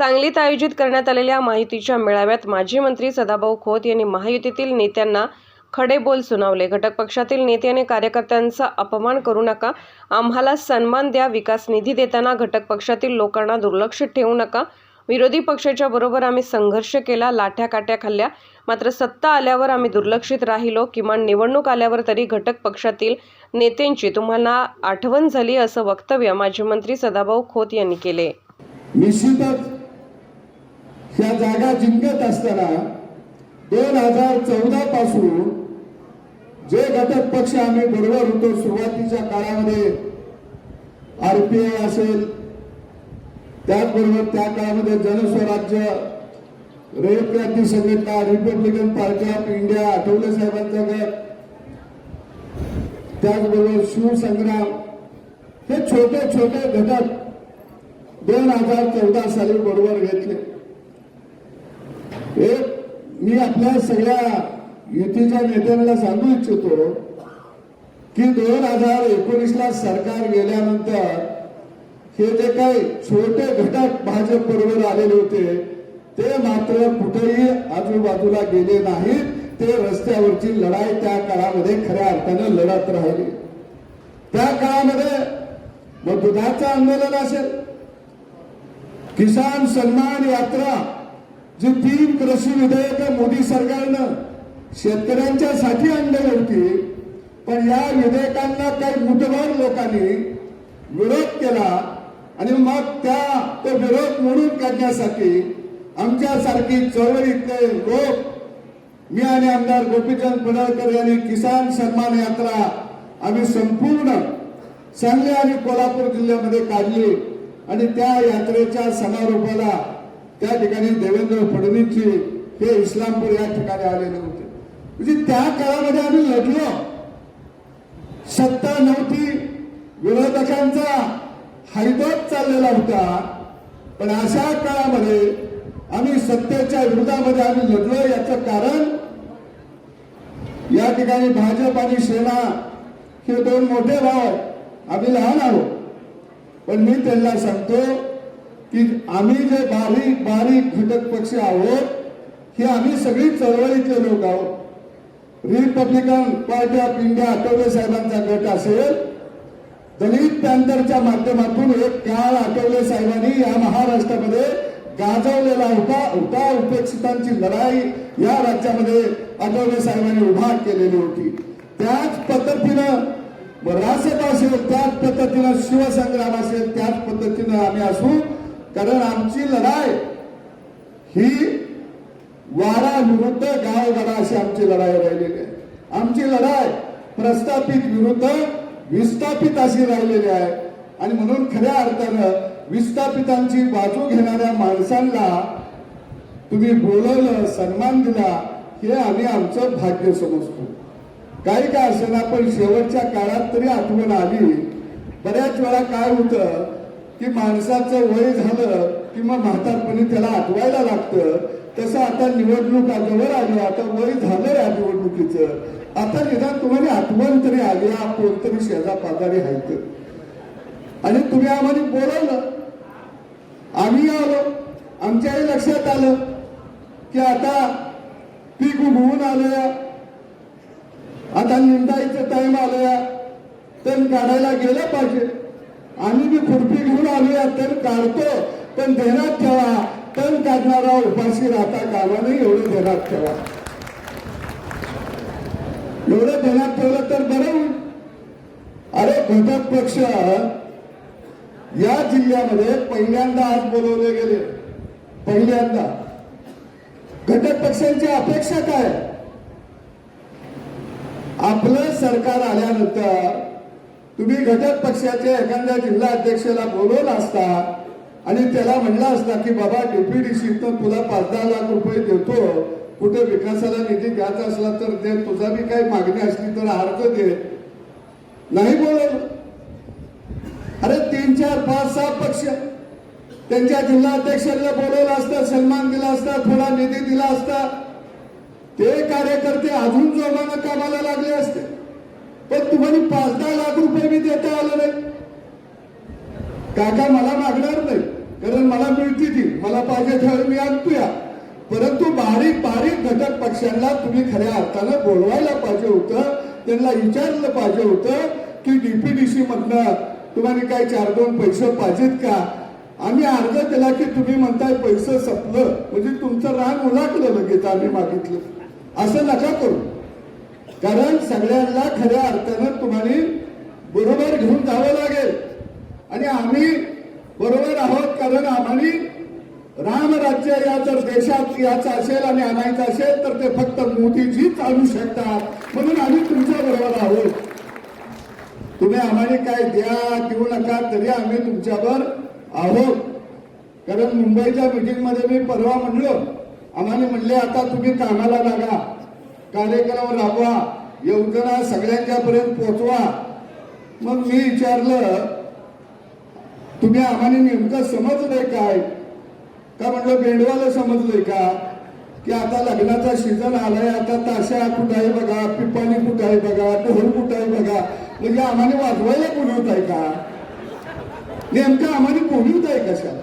सांगलीत आयोजित करण्यात आलेल्या माहितीच्या मेळाव्यात माजी मंत्री सदाभाऊ खोत यांनी महायुतीतील नेत्यांना खडे बोल सुनावले. घटक पक्षातील नेते आणि कार्यकर्त्यांचा अपमान करू नका. आम्हाला सन्मान द्या. विकास निधी देताना घटक पक्षातील लोकांना दुर्लक्षित ठेवू नका. विरोधी पक्षाच्या बरोबर आम्ही संघर्ष केला. लाठ्या काट्या खाल्ल्या. मात्र सत्ता आल्यावर आम्ही दुर्लक्षित राहिलो. किमान निवडणूक आल्यावर तरी घटक पक्षातील नेत्यांची तुम्हाला आठवण झाली असं वक्तव्य माजी मंत्री सदाभाऊ खोत यांनी केले. निश्चितच त्या जागा जिंकत असताना दोन हजार चौदा पासून जे घटक पक्ष आम्ही बरोबर होतो सुरुवातीच्या काळामध्ये आरपीआय असेल त्याचबरोबर त्या काळामध्ये Janswarajya Rayat Kranti Sanghatana Republican Party of India Athawale साहेबांचा गट त्याचबरोबर शिवसंग्राम हे छोटे छोटे घटक दोन हजार चौदा साली बरोबर घेतले. एक मी आपल्या सगळ्या युतीच्या नेत्यांना सांगू इच्छितो की दोन हजार एकोणीसला सरकार गेल्यानंतर हे जे काही छोटे घटक भाजप बरोबर आलेले होते ते मात्र कुठेही आजूबाजूला गेले नाहीत. ते रस्त्यावरची लढाई त्या काळामध्ये खऱ्या अर्थानं लढत राहिली. त्या काळामध्ये मग दुधाचं आंदोलन असेल. किसान सन्मान यात्रा जी तीन कृषी विधेयक मोदी सरकारनं शेतकऱ्यांच्यासाठी आणली होती पण या विधेयकांना काही मुठभर लोकांनी विरोध केला आणि मग त्या तो विरोध मोडून काढण्यासाठी आमच्यासारखी चळवळीतले लोक मी आणि आमदार गोपीचंद पडळकर यांनी किसान सन्मान यात्रा आम्ही संपूर्ण सांगली आणि कोल्हापूर जिल्ह्यामध्ये काढली आणि त्या यात्रेच्या समारोपाला त्या ठिकाणी देवेंद्र फडणवीसजी हे इस्लामपूर या ठिकाणी आलेले होते. म्हणजे त्या काळामध्ये आम्ही लढलो. सत्ता नव्हती. विरोधकांचा हैदोत चाललेला होता. पण अशा काळामध्ये आम्ही सत्तेच्या विरोधामध्ये आम्ही लढलो. याचं कारण या ठिकाणी भाजप आणि सेना हे दोन मोठे भाव आम्ही लहान आहोत. पण मी त्यांना सांगतो की आम्ही जे बारीक बारीक घटक पक्ष आहोत हे आम्ही सगळी चळवळीतले लोक आहोत. Republican Party of India Athawale साहेबांचा गट असेल दलित पॅन्थरच्या माध्यमातून एक काळ आठवले साहेबांनी या महाराष्ट्रामध्ये गाजवलेला होता होता उपेक्षितांची लढाई या राज्यामध्ये आठवले साहेबांनी उभा केलेली होती. त्याच पद्धतीनं रासप असेल त्याच पद्धतीनं शिवसंग्राम असेल त्याच पद्धतीनं आम्ही असू कारण आमची लढाई ही वारा विरुद्ध गावगाडा अशी आमची लढाई राहिलेली आहे. आमची लढाई प्रस्थापित विरुद्ध विस्थापित अशी राहिलेली आहे. आणि म्हणून खऱ्या अर्थानं विस्थापितांची बाजू घेणाऱ्या माणसांना तुम्ही बोलवलं सन्मान दिला हे आम्ही आमचं भाग्य समजतो. काही काय असेल पण शेवटच्या काळात तरी आठवण आली. बऱ्याच वेळा काय होतं की माणसाचं वय झालं किंवा म्हातारपणी त्याला आठवायला लागतं तसं आता निवडणूक जवळ आली आता वय झालं या निवडणुकीचं. आता निदान तुम्हाला आठवण तरी आली हा कोणतरी शेजा पाजारी आहेत आणि तुम्ही आम्हाला बोलवलं. आम्ही आलो आमच्याही लक्षात आलं की आता पीक उगवून आलं आता निंदायचं टाइम आलं तण काढायला गेलं पाहिजे. आम्ही बी खुरपी घेऊन आलोया तर काढतो पण ध्यानात ठेवा. तण काढणारा उपाशी राहता कामा नाही एवढं ध्यानात ठेवा. एवढं ध्यानात ठेवलं तर बरं. अरे घटक पक्ष या जिल्ह्यामध्ये पहिल्यांदा आज बोलवले गेले. पहिल्यांदा. घटक पक्षांची अपेक्षा काय? आपलं सरकार आल्यानंतर तुम्ही घटक पक्षाच्या एखाद्या जिल्हा अध्यक्षाला बोलवलं असता आणि त्याला म्हणला असता की बाबा डेप्युटीशी तर तुला पाच दहा लाख रुपये देतो कुठे विकासाला निधी द्यायचा असला तर दे तुझा बी काही मागणी असली तर अर्ज दे. नाही बोलवलं. अरे तीन चार पाच सहा पक्ष त्यांच्या जिल्हा अध्यक्षांना बोलवलं असतं सन्मान दिला असता थोडा निधी दिला असता. ते कार्यकर्ते अजून जोमानं कामाला लागले असते. पण तुम्हाला पाच दहा लाख रुपये मी देता आलं नाही. काका मला मागणार नाही. कारण मला मिळती ती. मला पाहिजे त्यावेळी मी आणतोया. परंतु बारीक बारीक घटक पक्षांना तुम्ही खऱ्या अर्थानं बोलवायला पाहिजे होतं. त्यांना विचारलं पाहिजे होतं की डीपीडीसी मधनं तुम्हाला काय चार दोन पैसे पाहिजेत का? आम्ही अर्ज दिला की तुम्ही म्हणताय पैसे संपलं. म्हणजे तुमचं रान उलाटलं लगेच आम्ही मागितलं. असं नका करू. कारण सगळ्यांना खऱ्या अर्थानं तुम्हाला बरोबर घेऊन जावं लागेल. आणि आम्ही बरोबर आहोत कारण आम्हाला रामराज्य या जर देशात याचं असेल आणि आणायचं असेल तर ते फक्त मोदीजीच आणू शकतात. म्हणून आम्ही तुमच्या बरोबर आहोत. तुम्ही आम्हाला काय द्या देऊ नका तरी आम्ही तुमच्यावर आहोत. कारण मुंबईच्या मिटिंगमध्ये मी परवा म्हणलो. आम्हाला म्हणले आता तुम्ही कामाला लागा. कार्यक्रम राबवा. योजना सगळ्यांच्या पर्यंत पोहोचवा. मग मी विचारलं तुम्ही आम्हाला नेमकं समजलंय काय? का म्हणलं बेंडवाला समजलंय का? की आता लग्नाचा सीझन आलाय आता ताशा कुठं आहे बघा पिपाणी कुठं आहे बघा ढोल कुठं आहे बघा म्हणजे आम्हाला वाजवायला बोलवत आहे का? नेमकं आम्हाला बोलवत आहे कशा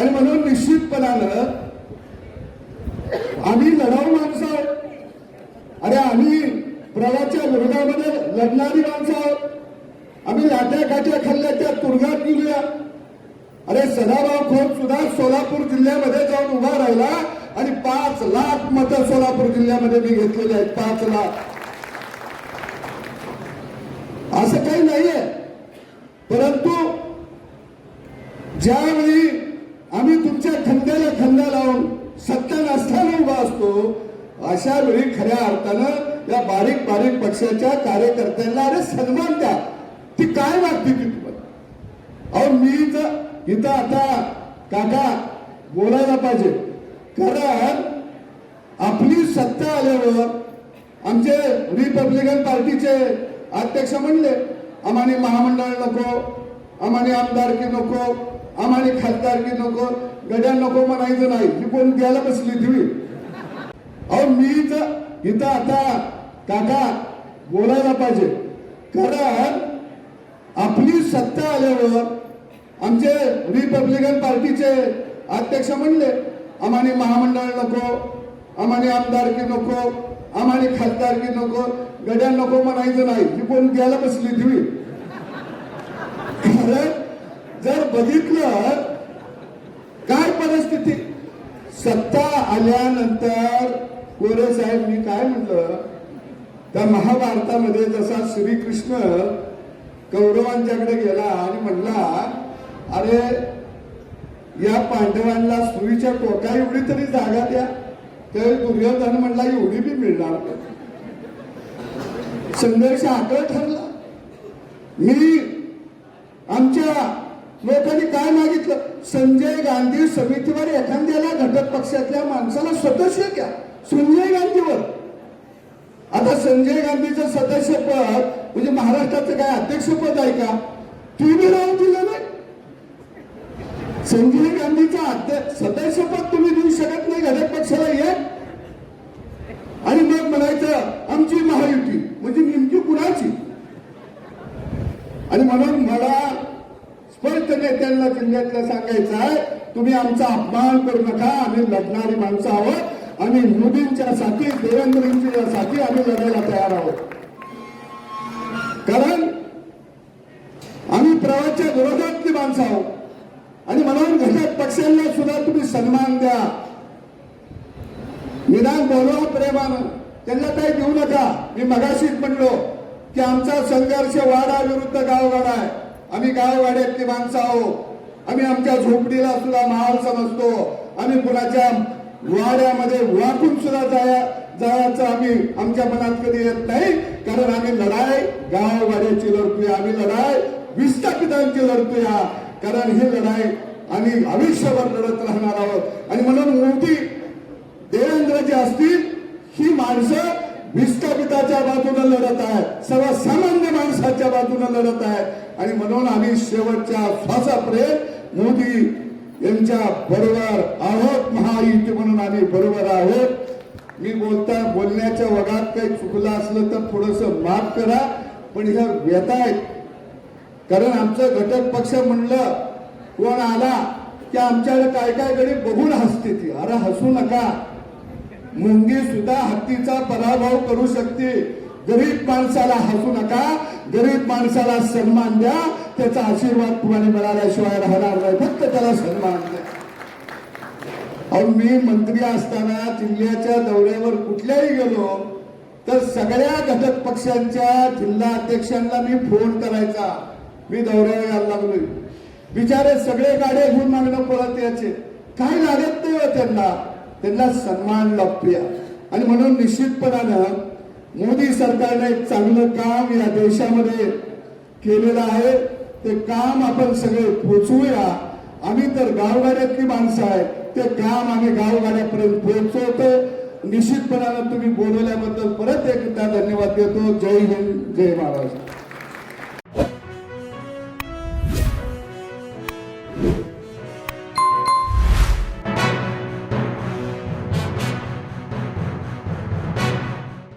आणि म्हणून निश्चितपणानं आम्ही लढाऊ माणसं आहोत. अरे आम्ही प्रवाच्या विरोधामध्ये लढणारी माणसं आहोत. आम्ही लाट्या काट्या खाल्ल्या त्या तुरुंगात अरे सदाभाऊ खोत सुद्धा सोलापूर जिल्ह्यामध्ये जाऊन उभा राहिला आणि पाच लाख मतं सोलापूर जिल्ह्यामध्ये मी घेतलेले आहेत पाच लाख. असं काही नाहीये. परंतु ज्यावेळी अशा वेळी खऱ्या अर्थानं या बारीक बारीक पक्षाच्या कार्यकर्त्यांना अरे सन्मान द्या. ती काय वागते ती तुम्हाला? अहो मी तर इथं आता काका बोलायला पाहिजे. कारण आपली सत्ता आल्यावर आमचे रिपब्लिकन पार्टीचे अध्यक्ष म्हणले आम्हाला महामंडळ नको आम्हाला आमदारकी नको आम्हाला खासदारकी नको गड्या नको म्हणायचं नाही. ही कोण द्यायला बसली तुम्ही अहो मी इथं इथं आता काका बोलायला पाहिजे. कारण आपली सत्ता आल्यावर आमचे रिपब्लिकन पार्टीचे अध्यक्ष म्हणले आम्हाला महामंडळ नको आम्हाला आमदारकी नको आम्हाला खासदारकी नको गड्या नको म्हणायचं नाही. ती कोण द्यायला बसली तुम्ही कारण जर बघितलं काय परिस्थिती? सत्ता आल्यानंतर कोरे साहेब मी काय म्हटलं? त्या महाभारतामध्ये जसा श्रीकृष्ण कौरवांच्याकडे गेला आणि म्हणला अरे या पांडवांना सुईच्या टोका एवढी तरी जागा द्या. त्यावेळी दुर्योधन म्हणला एवढी बी मिळणार संघर्ष आकळ ठरला. मी आमच्या लोकांनी काय मागितलं? संजय गांधी समितीवर एखाद्याला घटक पक्षातल्या माणसाला सदस्य घ्या संजय गांधीवर. आता संजय गांधीचं सदस्यपद म्हणजे महाराष्ट्राचं काय अध्यक्षपद आहे का? तुम्ही राहून दिलं नाही. संजय गांधीचं अध्यक्ष सदस्यपद तुम्ही देऊ शकत नाही घटक पक्षाला येत आणि मग म्हणायचं आमची महायुती म्हणजे नेमकी कुणाची? आणि म्हणून मला स्पष्ट जिल्ह्यातल्या सांगायचं आहे तुम्ही आमचा अपमान करू नका आम्ही लढणारी माणसं आहोत. आम्ही मोदींच्या साठी देवेंद्रजींच्या साठी आम्ही लढायला तयार आहोत. कारण आम्ही प्रवाच्या विरोधातली माणसं आहोत. आणि म्हणून घटक पक्षांना सुद्धा तुम्ही सन्मान द्या. निदान बोलवा प्रेमानं. त्यांना काही देऊ नका. मी मगाशीच म्हणलो की आमचा संघर्ष वाडा विरुद्ध गावगाडा आहे. आम्ही गावगाड्यातली माणसं आहोत. आम्ही आमच्या झोपडीला सुद्धा महाल समजतो. आम्ही कुणाच्या वाड्यामध्ये वाकून सुद्धा जाया जायचं आम्ही आमच्या मनात कधी येत नाही. कारण आम्ही लढाई गाववाड्याची लढतोय आम्ही लढाई विस्थापितांची लढतोय कारण ही लढाई आम्ही आयुष्यभर लढत राहणार आहोत. आणि म्हणून मोदी देवेंद्रजी असतील ही माणसं विस्थापिताच्या बाजूने लढत आहे सर्वसामान्य माणसाच्या बाजूने लढत आहे आणि म्हणून आम्ही शेवटच्या श्वासापर्यंत मोदी यांच्या बरोबर आहोत महायुती म्हणून आम्ही बरोबर आहोत. मी बोलता बोलण्याच्या वगात काही चुकलं असलं तर थोडस माफ करा. पण ह्या व्यथा आहेत. कारण आमचं घटक पक्ष म्हणलं कोण आला की आमच्याकडे काय काय कडे बघून हसते ती. अरे हसू नका. मुंगी सुद्धा हत्तीचा पराभव करू शकते. गरीब माणसाला हसू नका गरीब माणसाला सन्मान द्या त्याचा आशीर्वाद तुम्हाला मिळाल्याशिवाय राहणार नाही फक्त त्याला सन्मान द्या. अहो मी मंत्री असताना जिल्ह्याच्या दौऱ्यावर कुठल्याही गेलो तर सगळ्या घटक पक्षांच्या जिल्हा अध्यक्षांना मी फोन करायचा. मी दौऱ्यावर यायला लागलोय. बिचारे सगळे गाड्या घेऊन मागणं पळत याचे काही लागत नाही हो त्यांना? त्यांना सन्मान लाभूया आणि म्हणून निश्चितपणानं मोदी सरकारने एक चांगलं काम या देशामध्ये केलेलं आहे. ते काम आपण सगळे पोचवूया. आम्ही तर गावगाड्यातली माणसं आहे. ते काम आम्ही गावगाड्यापर्यंत पोहोचवतो निश्चितपणानं तुम्ही बोलवल्याबद्दल परत एकदा धन्यवाद देतो. जय हिंद जय महाराष्ट्र.